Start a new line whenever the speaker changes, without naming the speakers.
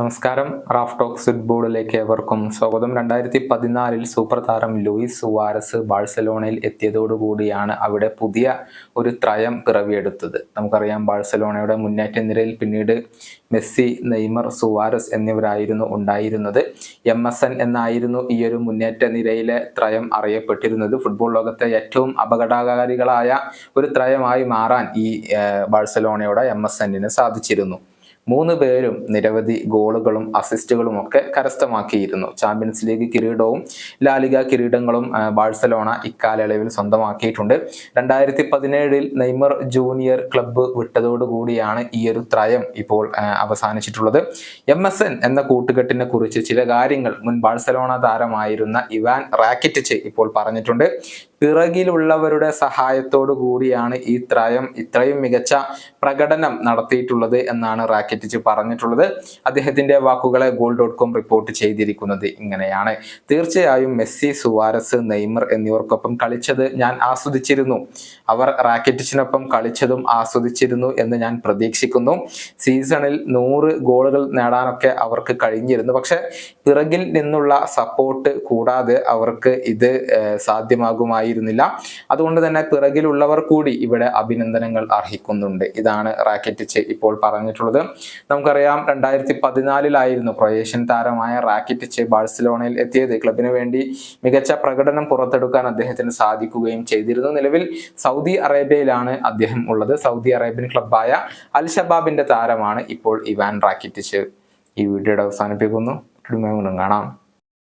നമസ്കാരം. Raf talks ഫുട്ബോളിലേക്ക് ഏവർക്കും സ്വാഗതം. രണ്ടായിരത്തി പതിനാലിൽ സൂപ്പർ താരം ലൂയിസ് സുവാരസ് ബാഴ്സലോണയിൽ എത്തിയതോടുകൂടിയാണ് അവിടെ പുതിയ ഒരു ത്രയം പിറവിയെടുത്തത്. നമുക്കറിയാം ബാഴ്സലോണയുടെ മുന്നേറ്റ നിരയിൽ പിന്നീട് മെസ്സി നെയ്മർ സുവാരസ് എന്നിവരായിരുന്നു ഉണ്ടായിരുന്നത്. എം എസ് എൻ എന്നായിരുന്നു ഈ ഒരു മുന്നേറ്റ നിരയിലെ ത്രയം അറിയപ്പെട്ടിരുന്നത്. ഫുട്ബോൾ ലോകത്തെ ഏറ്റവും അപകടകാരികളായ ഒരു ത്രയമായി മാറാൻ ഈ ബാഴ്സലോണയുടെ എം എസ് എന്നിന് സാധിച്ചിരുന്നു. മൂന്ന് പേരും നിരവധി ഗോളുകളും അസിസ്റ്റുകളും ഒക്കെ കരസ്ഥമാക്കിയിരുന്നു. ചാമ്പ്യൻസ് ലീഗ് കിരീടവും ലാലിക കിരീടങ്ങളും ബാഴ്സലോണ ഇക്കാലയളവിൽ സ്വന്തമാക്കിയിട്ടുണ്ട്. രണ്ടായിരത്തി പതിനേഴിൽ നെയ്മർ ജൂനിയർ ക്ലബ്ബ് വിട്ടതോടുകൂടിയാണ് ഈ ഒരു ത്രയം ഇപ്പോൾ അവസാനിച്ചിട്ടുള്ളത്. എം എസ് എൻ എന്ന കൂട്ടുകെട്ടിനെ കുറിച്ച് ചില കാര്യങ്ങൾ മുൻ ബാഴ്സലോണ താരമായിരുന്ന ഇവാൻ റാക്കിറ്റിച്ച് ഇപ്പോൾ പറഞ്ഞിട്ടുണ്ട്. പിറകിലുള്ളവരുടെ സഹായത്തോടു കൂടിയാണ് ഈ ത്രയം ഇത്രയും മികച്ച പ്രകടനം നടത്തിയിട്ടുള്ളത് എന്നാണ് റാക്കറ്റിച്ച് പറഞ്ഞിട്ടുള്ളത്. അദ്ദേഹത്തിന്റെ വാക്കുകളെ ഗോൾ ഡോട്ട് കോം റിപ്പോർട്ട് ചെയ്തിരിക്കുന്നത് ഇങ്ങനെയാണ്. തീർച്ചയായും മെസ്സി സുവാരസ് നെയ്മർ എന്നിവർക്കൊപ്പം കളിച്ചത് ഞാൻ ആസ്വദിച്ചിരുന്നു. അവർ റാക്കറ്റിച്ചിനൊപ്പം കളിച്ചതും ആസ്വദിച്ചിരുന്നു എന്ന് ഞാൻ പ്രതീക്ഷിക്കുന്നു. സീസണിൽ നൂറ് ഗോളുകൾ നേടാനൊക്കെ അവർക്ക് കഴിഞ്ഞിരുന്നു. പക്ഷെ പിറകിൽ നിന്നുള്ള സപ്പോർട്ട് കൂടാതെ അവർക്ക് ഇത് ഏർ, സാധ്യമാകുമായിരുന്നില്ല അതുകൊണ്ട് തന്നെ പിറകിലുള്ളവർ കൂടി ഇവിടെ അഭിനന്ദനങ്ങൾ അർഹിക്കുന്നുണ്ട്. ഇതാണ് റാക്കറ്റിച്ച് ഇപ്പോൾ പറഞ്ഞിട്ടുള്ളത്. നമുക്കറിയാം രണ്ടായിരത്തി പതിനാലിലായിരുന്നു ക്രൊയേഷ്യൻ താരമായ റാക്കറ്റിച്ച് ബാഴ്സലോണയിൽ എത്തിയത്. ക്ലബിന് വേണ്ടി മികച്ച പ്രകടനം പുറത്തെടുക്കാൻ അദ്ദേഹത്തിന് സാധിക്കുകയും ചെയ്തിരുന്നു. നിലവിൽ സൗദി അറേബ്യയിലാണ് അദ്ദേഹം ഉള്ളത്. സൗദി അറേബ്യൻ ക്ലബായ അൽ ഷബാബിന്റെ താരമാണ് ഇപ്പോൾ ഇവാൻ റാക്കിറ്റിച്ച് ഈ വീഡിയോയുടെ അവസാനിപ്പിക്കുന്നു. കാണാം.